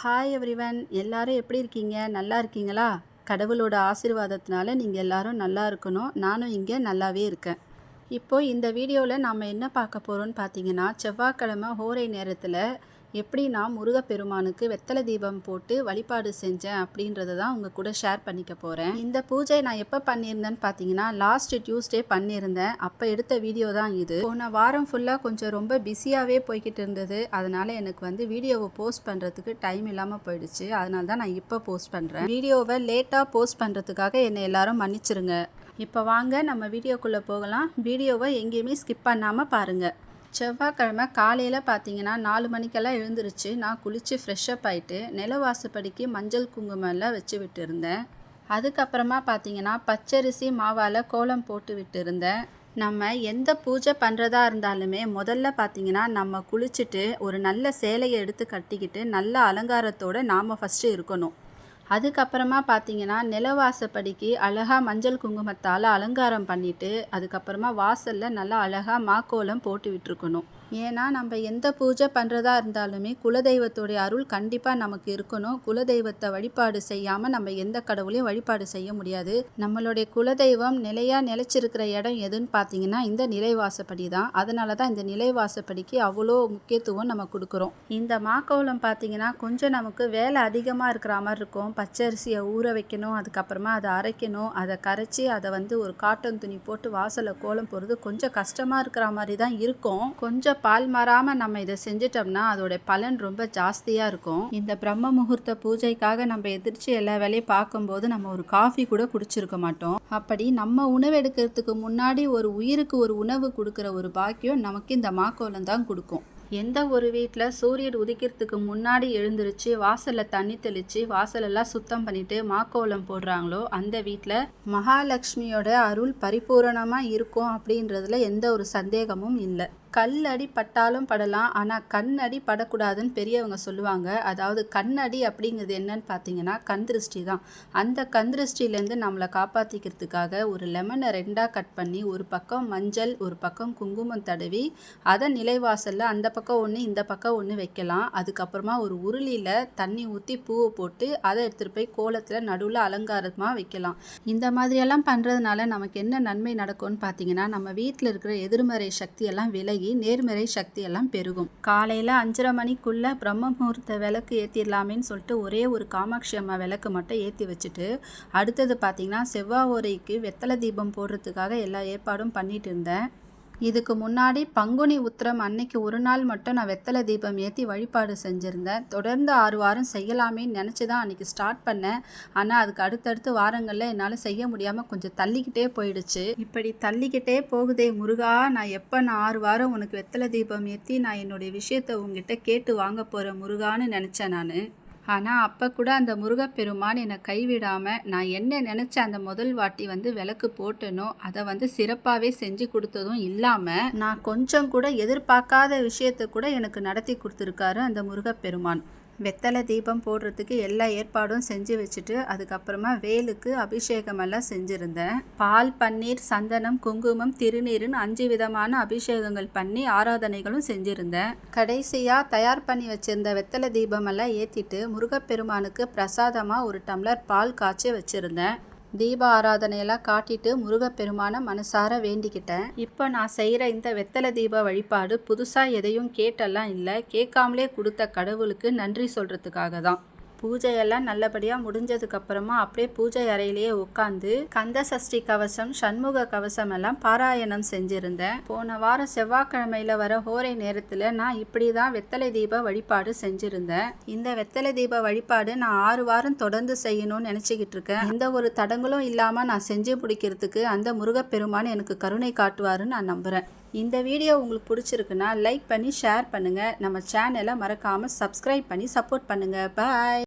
Hi everyone எல்லாரும் எப்படி இருக்கீங்க? நல்லா இருக்கீங்களா? கடவுளோட ஆசீர்வாதத்தினால நீங்கள் எல்லாரும் நல்லா இருக்கணும். நானும் இங்கே நல்லாவே இருக்கேன். இப்போது இந்த வீடியோவில் நாம் என்ன பார்க்க போகிறோம்னு பார்த்தீங்கன்னா செவ்வாய்க்கிழமை ஹோரை நேரத்தில் எப்படி நான் முருகப்பெருமானுக்கு வெத்தலை தீபம் போட்டு வழிபாடு செஞ்சேன் அப்படின்றத தான் உங்கள் கூட ஷேர் பண்ணிக்க போகிறேன் இந்த பூஜை நான் எப்போ பண்ணியிருந்தேன்னு பார்த்தீங்கன்னா லாஸ்ட் டியூஸ்டே பண்ணியிருந்தேன். அப்போ எடுத்த வீடியோ தான் இது. போன வாரம் ஃபுல்லாக கொஞ்சம் ரொம்ப பிஸியாகவே போய்கிட்டு இருந்தது. அதனால் எனக்கு வந்து வீடியோவை போஸ்ட் பண்ணுறதுக்கு டைம் இல்லாமல் போயிடுச்சு. அதனால தான் நான் இப்போ போஸ்ட் பண்ணுறேன் வீடியோவை லேட்டாக போஸ்ட் பண்ணுறதுக்காக என்னை எல்லாரும் மன்னிச்சிருங்க. இப்போ வாங்க நம்ம வீடியோக்குள்ளே போகலாம். வீடியோவை எங்கேயுமே ஸ்கிப் பண்ணாமல் பாருங்கள் செவ்வாய்க்கிழமை காலையில் பார்த்தீங்கன்னா நாலு மணிக்கெல்லாம் எழுந்துருச்சு. நான் குளித்து ஃப்ரெஷ்ஷப் ஆகிட்டு நிலவாசப்படிக்கு மஞ்சள் குங்குமம்லாம் வச்சு விட்டுருந்தேன். அதுக்கப்புறமா பார்த்தீங்கன்னா பச்சரிசி மாவால் கோலம் போட்டு விட்டுருந்தேன். நம்ம எந்த பூஜை பண்ணுறதா இருந்தாலுமே முதல்ல பார்த்தீங்கன்னா நம்ம குளிச்சுட்டு ஒரு நல்ல சேலையை எடுத்து கட்டிக்கிட்டு நல்ல அலங்காரத்தோடு நாம் ஃபஸ்ட்டு இருக்கணும். அதுக்கப்புறமா பார்த்தீங்கன்னா நிலவாசப்படிக்கு அழகாக மஞ்சள் குங்குமத்தால் அலங்காரம் பண்ணிவிட்டு அதுக்கப்புறமா வாசலில் நல்லா அழகாக மாக்கோலம் போட்டு விட்டுருக்கணும். ஏன்னா நம்ம எந்த பூஜை பண்ணுறதா இருந்தாலுமே குலதெய்வத்துடைய அருள் கண்டிப்பாக நமக்கு இருக்கணும். குலதெய்வத்தை வழிபாடு செய்யாமல் நம்ம எந்த கடவுளையும் வழிபாடு செய்ய முடியாது. நம்மளுடைய குலதெய்வம் நிலையாக நிலைச்சிருக்கிற இடம் எதுன்னு பார்த்தீங்கன்னா இந்த நிலைவாசப்படி தான் அதனால தான் இந்த நிலைவாசப்படிக்கு அவ்வளோ முக்கியத்துவம் நம்ம கொடுக்குறோம். இந்த மாக்கோலம் பார்த்தீங்கன்னா கொஞ்சம் நமக்கு வேலை அதிகமாக இருக்கிற மாதிரி இருக்கும். பச்சரிசியை ஊற வைக்கணும் அதுக்கப்புறமா அதை அரைக்கணும். அதை கரைச்சி அதை வந்து ஒரு காட்டன் துணி போட்டு வாசலில் கோலம் போடுறது கொஞ்சம் கஷ்டமாக இருக்கிற மாதிரி தான் இருக்கும். கொஞ்சம் பால் மாறாமல் நம்ம இதை செஞ்சிட்டோம்னா அதோட பலன் ரொம்ப ஜாஸ்தியாக இருக்கும். இந்த பிரம்ம முகூர்த்த பூஜைக்காக நம்ம எதிர்த்து எல்லா வேலையும் பார்க்கும்போது நம்ம ஒரு காஃபி கூட குடிச்சிருக்க மாட்டோம். அப்படி நம்ம உணவு எடுக்கிறதுக்கு முன்னாடி ஒரு உயிருக்கு ஒரு உணவு கொடுக்குற ஒரு பாக்கியம் நமக்கு இந்த மாக்கோலம் தான் கொடுக்கும். எந்த ஒரு வீட்டில் சூரியன் உதிக்கிறதுக்கு முன்னாடி எழுந்திருச்சு வாசலில் தண்ணி தெளித்து வாசலெல்லாம் சுத்தம் பண்ணிவிட்டு மாக்கோலம் போடுறாங்களோ அந்த வீட்டில் மகாலட்சுமியோட அருள் பரிபூரணமாக இருக்கும் அப்படின்றதுல எந்த ஒரு சந்தேகமும் இல்லை. கல் அடி பட்டாலும் படலாம் ஆனால் கண் அடி படக்கூடாதுன்னு பெரியவங்க சொல்லுவாங்க. அதாவது கண்ணடி அப்படிங்கிறது என்னன்னு பார்த்தீங்கன்னா கந்திருஷ்டி தான். அந்த கந்திருஷ்டியிலேருந்து நம்மளை காப்பாற்றிக்கிறதுக்காக ஒரு லெமனை ரெண்டாக கட் பண்ணி ஒரு பக்கம் மஞ்சள் ஒரு பக்கம் குங்குமம் தடவி அதை நிலைவாசலில் அந்த பக்கம் ஒன்று இந்த பக்கம் ஒன்று வைக்கலாம். அதுக்கப்புறமா ஒரு உருளியில் தண்ணி ஊற்றி பூவை போட்டு அதை எடுத்துகிட்டு போய் கோலத்தில் நடுவில் அலங்காரமாக வைக்கலாம். இந்த மாதிரியெல்லாம் பண்ணுறதுனால நமக்கு என்ன நன்மை நடக்கும்னு பார்த்தீங்கன்னா நம்ம வீட்டில் இருக்கிற எதிர்மறை சக்தியெல்லாம் விலகி நேர்மறை சக்தியெல்லாம் பெருகும். காலையில் அஞ்சரை மணிக்குள்ளே பிரம்ம முகூர்த்த விளக்கு ஏற்றிடலாமேன்னு சொல்லிட்டு ஒரே ஒரு காமாட்சி அம்மா விளக்கு மட்டும் ஏற்றி வச்சுட்டு அடுத்தது பார்த்திங்கன்னா செவ்வாய் ஓரைக்கு வெத்தலை தீபம் போடுறதுக்காக எல்லா ஏற்பாடும் பண்ணிட்டு இருந்தேன். இதுக்கு முன்னாடி பங்குனி உத்திரம் அன்னைக்கு ஒரு நாள் மட்டும் நான் வெத்தலை தீபம் ஏற்றி வழிபாடு செஞ்சுருந்தேன். தொடர்ந்து ஆறு வாரம் செய்யலாமேன்னு நினச்சி தான் அன்றைக்கி ஸ்டார்ட் பண்ணேன். ஆனால் அதுக்கு அடுத்தடுத்து வாரங்களில் என்னால் செய்ய முடியாமல் கொஞ்சம் தள்ளிக்கிட்டே போயிடுச்சு. இப்படி தள்ளிக்கிட்டே போகுதே முருகா நான் எப்போ நான் ஆறு வாரம் உனக்கு வெத்தலை தீபம் ஏற்றி நான் என்னுடைய விஷயத்தை உங்ககிட்ட கேட்டு வாங்க போகிறேன் முருகான்னு நினச்சேன் நான். ஆனால் அப்போ கூட அந்த முருகப்பெருமான் என்னை கைவிடாமல் நான் என்ன நினச்ச அந்த முதல் வாட்டி வந்து விளக்கு போட்டனோ அதை வந்து சிறப்பாகவே செஞ்சு கொடுத்ததும் இல்லாமல் நான் கொஞ்சம் கூட எதிர்பார்க்காத விஷயத்தை கூட எனக்கு நடத்தி கொடுத்துருக்காரு அந்த முருகப்பெருமான். வெத்தலை தீபம் போடுறதுக்கு எல்லா ஏற்பாடும் செஞ்சு வச்சுட்டு அதுக்கப்புறமா வேலுக்கு அபிஷேகம் எல்லாம் செஞ்சுருந்தேன். பால் பன்னீர் சந்தனம் குங்குமம் திருநீருன்னு அஞ்சு விதமான அபிஷேகங்கள் பண்ணி ஆராதனைகளும் செஞ்சுருந்தேன். கடைசியாக தயார் பண்ணி வச்சுருந்த வெத்தலை தீபம் எல்லாம் ஏற்றிட்டு முருகப்பெருமானுக்கு பிரசாதமாக ஒரு டம்ளர் பால் காய்ச்சி வச்சுருந்தேன். தீப ஆராதனையெல்லாம் காட்டிட்டு முருகப்பெருமான மனசார வேண்டிக்கிட்டேன். இப்போ நான் செய்கிற இந்த வெத்தலை தீப வழிபாடு புதுசாக எதையும் கேட்டெல்லாம் இல்லை. கேட்காமலே கொடுத்த கடவுளுக்கு நன்றி சொல்கிறதுக்காக தான். பூஜையெல்லாம் நல்லபடியாக முடிஞ்சதுக்கப்புறமா அப்படியே பூஜை அறையிலேயே உட்காந்து கந்த சஷ்டி கவசம் சண்முக கவசம் எல்லாம் பாராயணம் செஞ்சுருந்தேன். போன வாரம் செவ்வாய்க்கிழமையில் வர ஹோரை நேரத்தில் நான் இப்படி தான் வெத்தலை தீப வழிபாடு செஞ்சுருந்தேன். இந்த வெத்தலை தீப வழிபாடு நான் ஆறு வாரம் தொடர்ந்து செய்யணும்னு நினச்சிக்கிட்டு இருக்கேன். எந்த ஒரு தடங்களும் இல்லாமல் நான் செஞ்சு பிடிக்கிறதுக்கு அந்த முருகப்பெருமான் எனக்கு கருணை காட்டுவாருன்னு நான் நம்புகிறேன் இந்த வீடியோ உங்களுக்கு பிடிச்சிருக்குன்னா லைக் பண்ணி ஷேர் பண்ணுங்கள் நம்ம சேனலை மறக்காமல் சப்ஸ்கிரைப் பண்ணி சப்போர்ட் பண்ணுங்கள் பாய்.